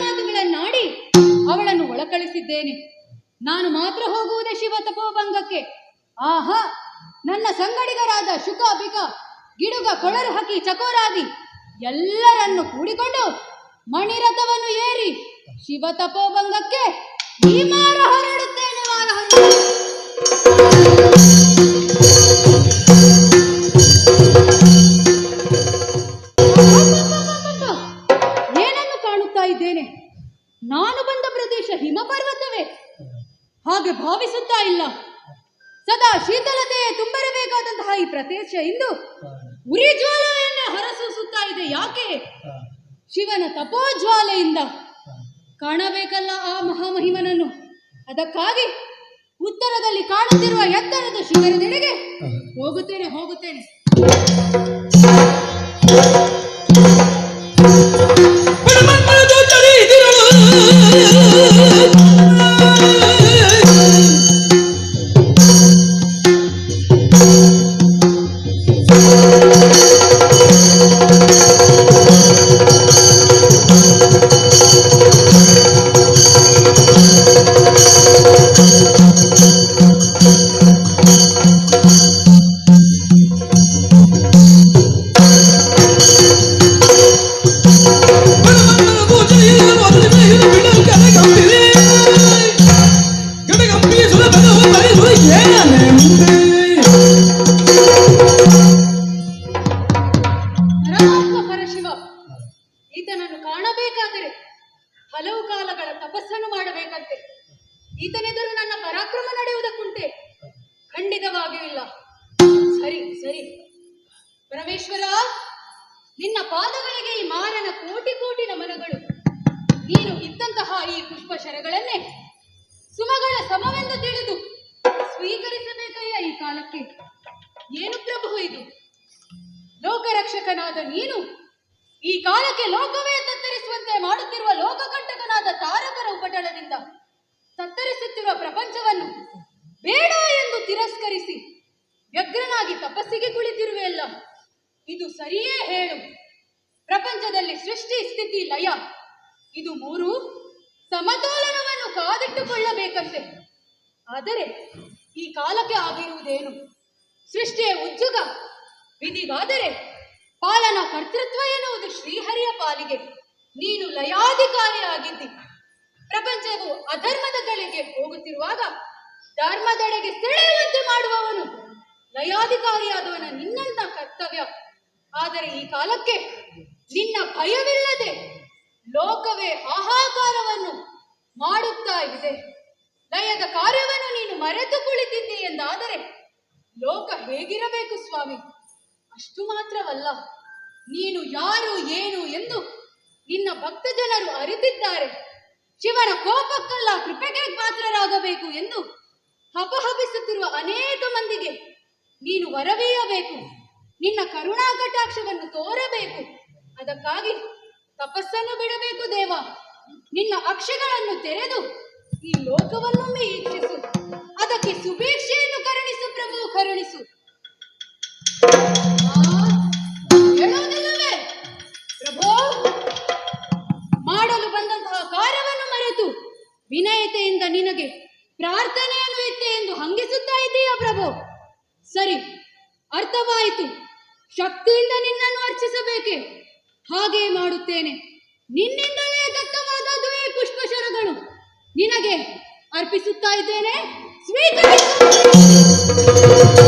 ಮಾತುಗಳನ್ನಾಡಿ ಅವಳನ್ನು ಒಳಕಳಿಸಿದ್ದೇನೆ ನಾನು ಮಾತ್ರ ಹೋಗುವುದೇ ಶಿವ ತಪೋಭಂಗಕ್ಕೆ ಆಹಾ, ನನ್ನ ಸಂಗಡಿಗರಾದ ಶುಕ, ಬಿಕ, ಗಿಡುಗ, ಕೊಳರು ಹಕ್ಕಿ, ಚಕೋರಾದಿ ಎಲ್ಲರನ್ನು ಕೂಡಿಕೊಂಡು ಮಣಿರಥವನ್ನು ಏರಿ ಶಿವ ತಪೋಭಂಗಕ್ಕೆ ಹೊರಡುತ್ತೇನೆ ವಾನಹನ್ನು. ಅಬ್ಬಬ್ಬಬ್ಬಬ್ಬಬ್ಬ! ಇದ್ದೇನೆ. ನಾನು ಬಂದ ಪ್ರದೇಶ ಹಿಮಪರ್ವತವೇ. ಹಾಗೆ ಭಾವಿಸುತ್ತಾ ಇಲ್ಲ. ಸದಾ ಶೀತಲತೆಯೇ ತುಂಬಿರಬೇಕಾದಂತಹ ಈ ಪ್ರದೇಶ ಇಂದು ಉರಿ ಜ್ವಾಲೆಯನ್ನು ಹೊರಸೂಸುತ್ತಾ ಇದೆ. ಯಾಕೆ? ಶಿವನ ತಪೋಜ್ವಾಲೆಯಿಂದ. ಕಾಣಬೇಕಲ್ಲ ಆ ಮಹಾಮಹಿಮನನ್ನು. ಅದಕ್ಕಾಗಿ ಉತ್ತರದಲ್ಲಿ ಕಾಣುತ್ತಿರುವ ಎತ್ತರದ ಶಿಖರದೆಡೆಗೆ ಹೋಗುತ್ತೇನೆ ಹೋಗುತ್ತೇನೆ. ಕಾಣಬೇಕಾದರೆ ಹಲವು ಕಾಲಗಳ ತಪಸ್ಸನ್ನು ಮಾಡಬೇಕಂತೆ. ಈತನೆದುರು ನನ್ನ ಪರಾಕ್ರಮ ನಡೆಯುವುದಕ್ಕುಂಟೆ. ಖಂಡಿತವಾಗಿಯೂ ಇಲ್ಲ. ಸರಿ ಸರಿ. ಪರಮೇಶ್ವರ, ನಿನ್ನ ಪಾದಗಳಿಗೆ ಈ ಮಾರನ ಕೋಟಿ ಕೋಟಿ ನಮನಗಳು. ನೀನು ಇದ್ದಂತಹ ಈ ಪುಷ್ಪ ಶರಗಳನ್ನೇ ಸುಮಗಳ ಸಮವೆಂದು ತಿಳಿದು ಸ್ವೀಕರಿಸಬೇಕಯ್ಯ ಈ ಕಾಲಕ್ಕೆ. ಏನು ಪ್ರಭು ಇದು? ಲೋಕರಕ್ಷಕನಾದ ನೀನು ಈ ಕಾಲಕ್ಕೆ ಲೋಕವೇ ತತ್ತರಿಸುವಂತೆ ಮಾಡುತ್ತಿರುವ ಲೋಕಕಂಟಕನಾದ ತಾರಕರ ಉಪಟಳದಿಂದ ತತ್ತರಿಸುತ್ತಿರುವ ಪ್ರಪಂಚವನ್ನು ಬೇಡ ಎಂದು ತಿರಸ್ಕರಿಸಿ ವ್ಯಗ್ರನಾಗಿ ತಪಸ್ಸಿಗೆ ಕುಳಿತಿರುವೆಯಲ್ಲ, ಇದು ಸರಿಯೇ ಹೇಳು. ಪ್ರಪಂಚದಲ್ಲಿ ಸೃಷ್ಟಿ ಸ್ಥಿತಿ ಲಯ. ಇದು ಮೂರು ಸಮತೋಲನವನ್ನು ಕಾದಿಟ್ಟುಕೊಳ್ಳಬೇಕಂತೆ. ಆದರೆ ಈ ಕಾಲಕ್ಕೆ ಆಗಿರುವುದೇನು? ಸೃಷ್ಟಿಯ ಉಜ್ಜುಗ ವಿಧಿಗಾದರೆ ಪಾಲನಾ ಕರ್ತೃತ್ವ ಎನ್ನುವುದು ಶ್ರೀಹರಿಯ ಪಾಲಿಗೆ. ನೀನು ಲಯಾಧಿಕಾರಿಯಾಗಿದ್ದಿ ಪ್ರಪಂಚವು ಅಧರ್ಮದ ಕಡೆಗೆ ಹೋಗುತ್ತಿರುವಾಗ ಧರ್ಮದೆಡೆಗೆ ಸೆಳೆಯುವಂತೆ ಮಾಡುವವನು ಲಯಾಧಿಕಾರಿಯಾದವನ ನಿನ್ನಂತ ಕರ್ತವ್ಯ. ಆದರೆ ಈ ಕಾಲಕ್ಕೆ ನಿನ್ನ ಭಯವಿಲ್ಲದೆ ಲೋಕವೇ ಹಾಹಾಕಾರವನ್ನು ಮಾಡುತ್ತಾ ಇದೆ. ಲಯದ ಕಾರ್ಯವನ್ನು ನೀನು ಮರೆತು ಕುಳಿತಿದ್ದೆ ಎಂದಾದರೆ ಲೋಕ ಹೇಗಿರಬೇಕು ಸ್ವಾಮಿ? ಅಷ್ಟು ಮಾತ್ರವಲ್ಲ, ನೀನು ಯಾರು, ಏನು ಎಂದು ನಿನ್ನ ಭಕ್ತ ಜನರು ಅರಿತಿದ್ದಾರೆ. ಶಿವನ ಕೋಪಕ್ಕಲ್ಲ ಕೃಪೆಗೆ ಪಾತ್ರರಾಗಬೇಕು ಎಂದು ಹಪಹಪಿಸುತ್ತಿರುವ ಅನೇಕ ಮಂದಿಗೆ ನೀನು ವರವೀಯಬೇಕು. ನಿನ್ನ ಕರುಣಾ ಕಟಾಕ್ಷವನ್ನು ತೋರಬೇಕು. ಅದಕ್ಕಾಗಿ ತಪಸ್ಸನ್ನು ಬಿಡಬೇಕು ದೇವ. ನಿನ್ನ ಅಕ್ಷಗಳನ್ನು ತೆರೆದು ಈ ಲೋಕವನ್ನೊಮ್ಮೆ ಪ್ರಾರ್ಥನೆಯನ್ನು ಇತ್ತೆ ಎಂದು ಹಂಗಿಸುತ್ತಾ ಇದ್ದೀಯ ಪ್ರಭು? ಸರಿ, ಅರ್ಥವಾಯಿತು. ಶಕ್ತಿಯಿಂದ ನಿನ್ನನ್ನು ಅರ್ಚಿಸಬೇಕೆ? ಹಾಗೆ ಮಾಡುತ್ತೇನೆ. ನಿನ್ನಿಂದಲೇ ದತ್ತವಾದದ್ದು ಈ ಪುಷ್ಪಶರಗಳು ನಿನಗೆ ಅರ್ಪಿಸುತ್ತಾ ಇದ್ದೇನೆ. ಸ್ವೀಕರಿಸು.